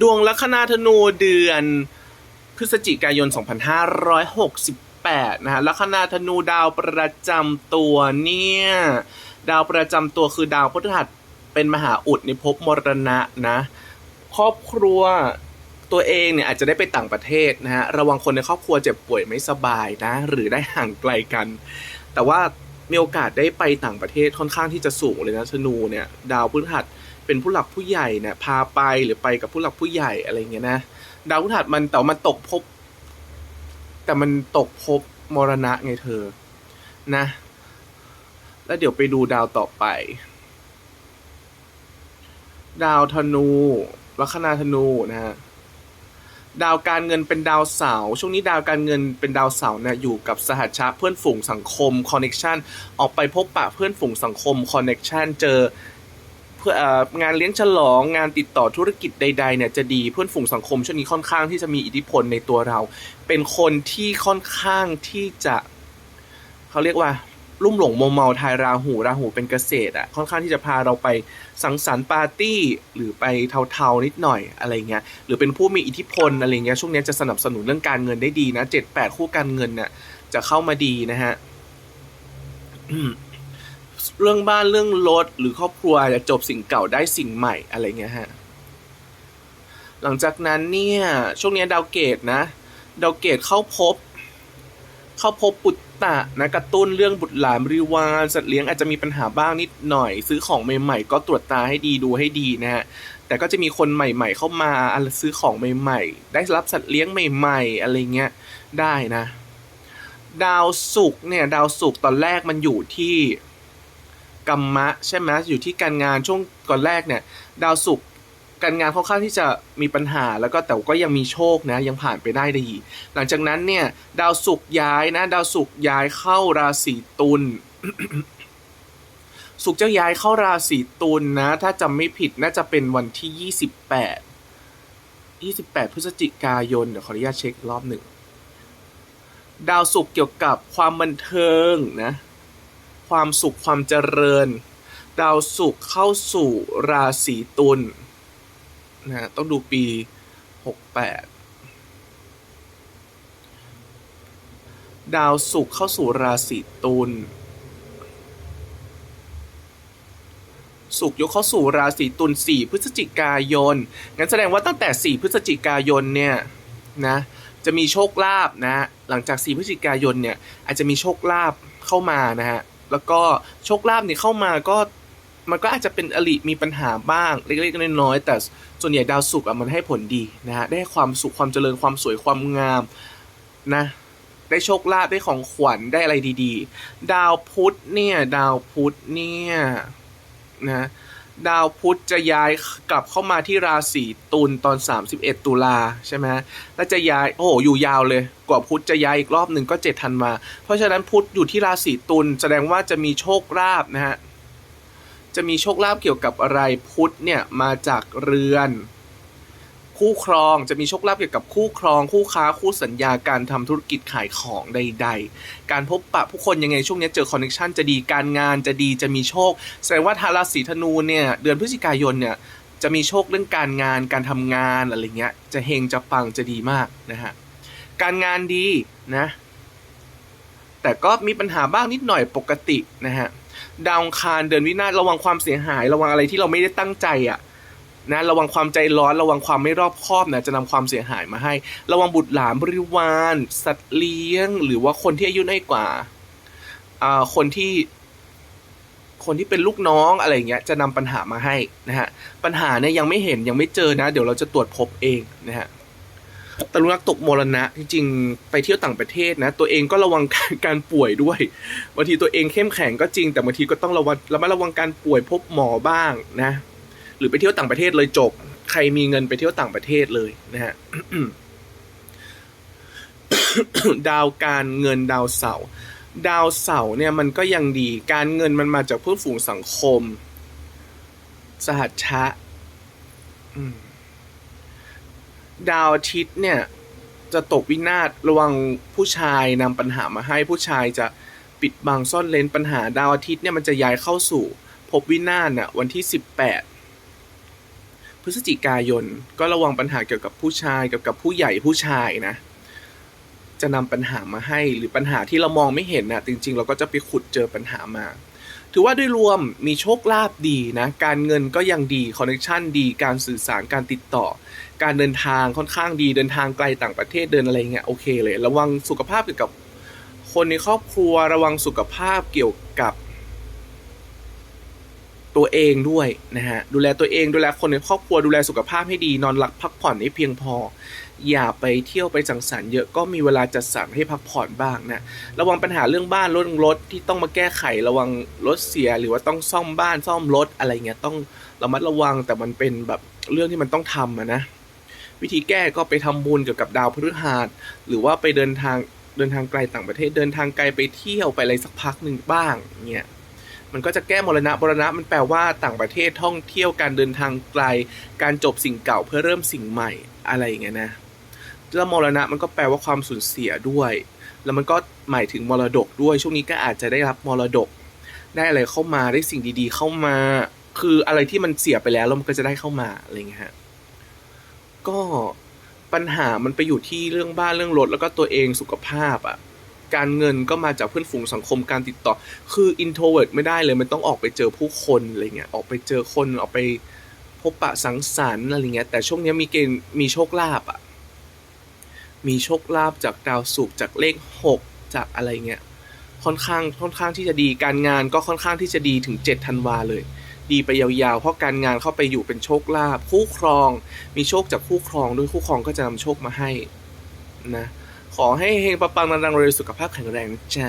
ดวงลัคนาธนูเดือน พฤศจิกายน 2568 นะฮะลัคนาธนูดาวประจำตัวเนี่ย ดาวประจำตัวคือดาวพฤหัสเป็นมหาอุดในภพมรณะนะ ครอบครัวตัวเองเนี่ยอาจจะได้ไปต่างประเทศนะฮะระวังคนในครอบครัวเจ็บป่วยไม่สบายนะ หรือได้ห่างไกลกัน แต่ว่ามีโอกาสได้ไปต่างประเทศค่อนข้างที่จะสูงเลยนะธนูเนี่ย ดาวพฤหัส เป็นผู้หลักผู้ใหญ่เนี่ยพาไปหรือไปกับผู้หลักผู้ใหญ่อะไรเงี้ยนะดาวพฤหัสมันแต่ว่ามันตกภพแต่มันตกภพมรณะไงเธอ นะ แล้วเดี๋ยวไปดูดาวต่อไป ดาวธนูลัคนาธนูนะฮะดาวการเงินเป็นดาวเสาร์ช่วงนี้ดาวการเงินเป็นดาวเสาร์เนี่ยอยู่กับสหัชชะเพื่อนฝูงสังคมคอนเน็ชันออกไปพบปะเพื่อนฝูงสังคมคอนเน็ชันเจอ พื่องานเลี้ยงฉลองงานติดต่อธุรกิจใดๆเนี่ยจะดีเพื่อนฝูงสังคมช่วงนี้ค่อนข้างที่จะมีอิทธิพลในตัวเรา เป็นคนที่ค่อนข้างที่จะเขาเรียกว่าลุ่มหลงโมเมาทายราหูราหูเป็นเกษตรอะค่อนข้างที่จะพาเราไปสังสรรค์ปาร์ตี้ หรือไปเทาๆนิดหน่อยอะไรเงี้ยหรือเป็นผู้มีอิทธิพลอะไรเงี้ยช่วงนี้จะสนับสนุนเรื่องการเงินได้ดีนะเจ็ดแปดคู่การเงินเนี่ยจะเข้ามาดีนะฮะ เรื่องบ้านเรื่องรถหรือครอบครัวจะจบสิ่งเก่าได้สิ่งใหม่อะไรเงี้ยฮะ หลังจากนั้นเนี่ย ช่วงนี้ดาวเกตนะ ดาวเกตเข้าพบ เข้าพบปุตตะนะกระตุ้นเรื่องบุตรหลานบริวารสัตว์เลี้ยงอาจจะมีปัญหาบ้างนิดหน่อย ซื้อของใหม่ๆ ก็ตรวจตาให้ดีดูให้ดีนะฮะแต่ก็จะมีคนใหม่ ๆ เข้ามาอะซื้อของใหม่ ๆ ได้รับสัตว์เลี้ยงใหม่ ๆ อะไรเงี้ยได้นะ ดาวศุกร์เนี่ย ดาวศุกร์ตอนแรกมันอยู่ที่ กัมมะใช่ไหมอยู่ที่การงานช่วงก่อนแรกเนี่ย ดาวศุกร์การงานค่อนข้างที่จะมีปัญหาแล้วก็แต่ก็ยังมีโชคนะยังผ่านไปได้ดี หลังจากนั้นเนี่ยดาวศุกร์ย้ายนะดาวศุกร์ย้ายเข้าราศีตุลศุกร์จะย้ายเข้าราศีตุลนะ ถ้าจำไม่ผิดน่าจะเป็นวันที่ยี่สิบแปดยี่สิบแปดพฤศจิกายนเดี๋ยวขออนุญาตเช็ครอบหนึ่ง ดาวศุกร์เกี่ยวกับความบันเทิงนะ ความสุขความเจริญ ดาวศุกร์เข้าสู่ราศีตุลนะฮะต้องดูปีหกแปดดาวศุกร์เข้าสู่ราศีตุลศุกร์ยกเข้าสู่ราศีตุล 4 พฤศจิกายน งั้นแสดงว่าตั้งแต่ 4 พฤศจิกายนเนี่ยนะจะมีโชคลาภนะ หลังจาก 4 พฤศจิกายนเนี่ยอาจจะมีโชคลาภเข้ามานะฮะ แล้วก็โชคลาภเนี่ยเข้ามาก็มันก็อาจจะเป็นอลิมีปัญหาบ้าง เล็กๆน้อยๆแต่ส่วนใหญ่ดาวศุกร์อะมันให้ผลดีนะฮะได้ความสุขความเจริญความสวยความงามนะได้โชคลาภได้ของขวัญได้อะไรดี ๆ ดาวพุธเนี่ย ดาวพุธเนี่ยนะ ดาวพุธจะย้ายกลับเข้ามาที่ราศีตุลตอน 31 ตุลาใช่ไหมแล้วจะย้ายโอ้โหอยู่ยาวเลย กว่าพุธจะย้ายอีกรอบหนึ่งก็เจ็ดธันวาเพราะฉะนั้นพุธอยู่ที่ราศีตุลแสดงว่าจะมีโชคลาภนะฮะจะมีโชคลาภเกี่ยวกับอะไรพุธเนี่ยมาจากเรือน คู่ครอง จะมีโชคลาภเกี่ยวกับคู่ครอง คู่ค้าคู่สัญญาการทำธุรกิจขายของใด ๆ การพบปะผู้คนยังไงช่วงนี้เจอคอนเนคชันจะดีการงานจะดีจะมีโชคแสดงว่าทาราศีธนูเนี่ยเดือนพฤศจิกายนเนี่ยจะมีโชคเรื่องการงานการทำงานอะไรเงี้ยจะเฮงจะปังจะดีมากนะฮะการงานดีนะแต่ก็มีปัญหาบ้างนิดหน่อยปกตินะฮะดาวคารเดือนวินาศระวังความเสียหาย ระวังอะไรที่เราไม่ได้ตั้งใจอะ่ะ นะระวังความใจร้อนระวังความไม่รอบคอบนะจะนำความเสียหายมาให้ ระวังบุตรหลานบริวาร สัตว์เลี้ยง หรือว่าคนที่อายุน้อยกว่าคนที่คนที่เป็นลูกน้องอะไรอย่างเงี้ยจะนำปัญหามาให้นะฮะปัญหาเนี่ยยังไม่เห็นยังไม่เจอนะ เดี๋ยวเราจะตรวจพบเองนะฮะตรุนักตกมรณะจริงๆไปเที่ยวต่างประเทศนะ ตัวเองก็ระวังการป่วยด้วยบางทีตัวเองเข้มแข็งก็จริง แต่บางทีก็ต้องระวังระมัดระวังการป่วยพบหมอบ้างนะ รือไปเที่ยวต่างประเทศเลยจบ ใครมีเงินไปเที่ยวต่างประเทศเลยนะฮะดาวการเงินดาวเสาร์ดาวเสาร์เนี่ยมันก็ยังดี การเงินมันมาจากเพื่อนฝูงสังคม สหัชชะดาวอาทิตย์เนี่ย จะตกวินาศระวังผู้ชายนำปัญหามาให้ผู้ชายจะปิดบังซ่อนเลนปัญหาดาวอาทิตย์เนี่ยมันจะย้ายเข้าสู่ภพวินาศน่ะวันที่สิบแปด พฤศจิกายนก็ระวังปัญหาเกี่ยวกับผู้ชายเกี่ยวกับผู้ใหญ่ผู้ชายนะ จะนำปัญหามาให้หรือปัญหาที่เรามองไม่เห็นนะจริง ๆ เราก็จะไปขุดเจอปัญหามา ถือว่าด้วยรวมมีโชคลาภดีนะ การเงินก็ยังดีคอนเนคชันดี การสื่อสารการติดต่อ การเดินทางค่อนข้างดีเดินทางไกลต่างประเทศเดินอะไรเงี้ยโอเคเลย ระวังสุขภาพเกี่ยวกับคนในครอบครัวระวังสุขภาพเกี่ยวกับ ตัวเองด้วยนะฮะดูแลตัวเองดูแลคนในครอบครัวดูแลสุขภาพให้ดีนอนหลับพักผ่อนให้เพียงพอ อย่าไปเที่ยวไปสังสรรค์เยอะก็มีเวลาจัดสรรให้พักผ่อนบ้างนะระวังปัญหาเรื่องบ้านรื่องรถที่ต้องมาแก้ไขระวังรถเสียหรือว่าต้องซ่อมบ้านซ่อมรถอะไรเงี้ยต้องระมัดระวังแต่มันเป็นแบบเรื่องที่มันต้องทำนะวิธีแก้ก็ไปทำบุญเกี่ยวกับดาวพฤหัสหรือว่าไปเดินทางเดินทางไกลต่างประเทศเดินทางไกลไปเที่ยวไปอะไรสักพักหนึ่งบ้างเงี้ย มันก็จะแก้มรณะมรณะมันแปลว่าต่างประเทศท่องเที่ยวการเดินทางไกล การจบสิ่งเก่าเพื่อเริ่มสิ่งใหม่อะไรอย่างเงี้ยนะแล้วมรณะมันก็แปลว่าความสูญเสียด้วย แล้วมันก็หมายถึงมรดกด้วย ช่วงนี้ก็อาจจะได้รับมรดก ได้อะไรเข้ามาได้สิ่งดีๆ เข้ามา คืออะไรที่มันเสียไปแล้วแล้วมันก็จะได้เข้ามาอะไรอย่างเงี้ยฮะก็ปัญหามันไปอยู่ที่เรื่องบ้านเรื่องรถแล้วก็ตัวเองสุขภาพอะ่ะ การเงินก็มาจากเพื่อนฝูงสังคมการติดต่อ คือ introvert ไม่ได้เลยมันต้องออกไปเจอผู้คนอะไรเงี้ยออกไปเจอคนออกไปพบปะสังสรรค์อะไรเงี้ยแต่ช่วงนี้มีเกณฑ์มีโชคลาภอะมีโชคลาภจากดาวศุกร์จากเลขหกจากอะไรเงี้ยค่อนข้างค่อนข้างที่จะดีการงานก็ค่อนข้างที่จะดีถึง7ธันวาเลย ดีไปยาวๆ เพราะการงานเข้าไปอยู่เป็นโชคลาภคู่ครอง มีโชคจากคู่ครองด้วยคู่ครองก็จะนำโชคมาให้นะ ขอให้เฮงปังๆดังๆรวยสุขภาพแข็งแรงนะจ๊ะ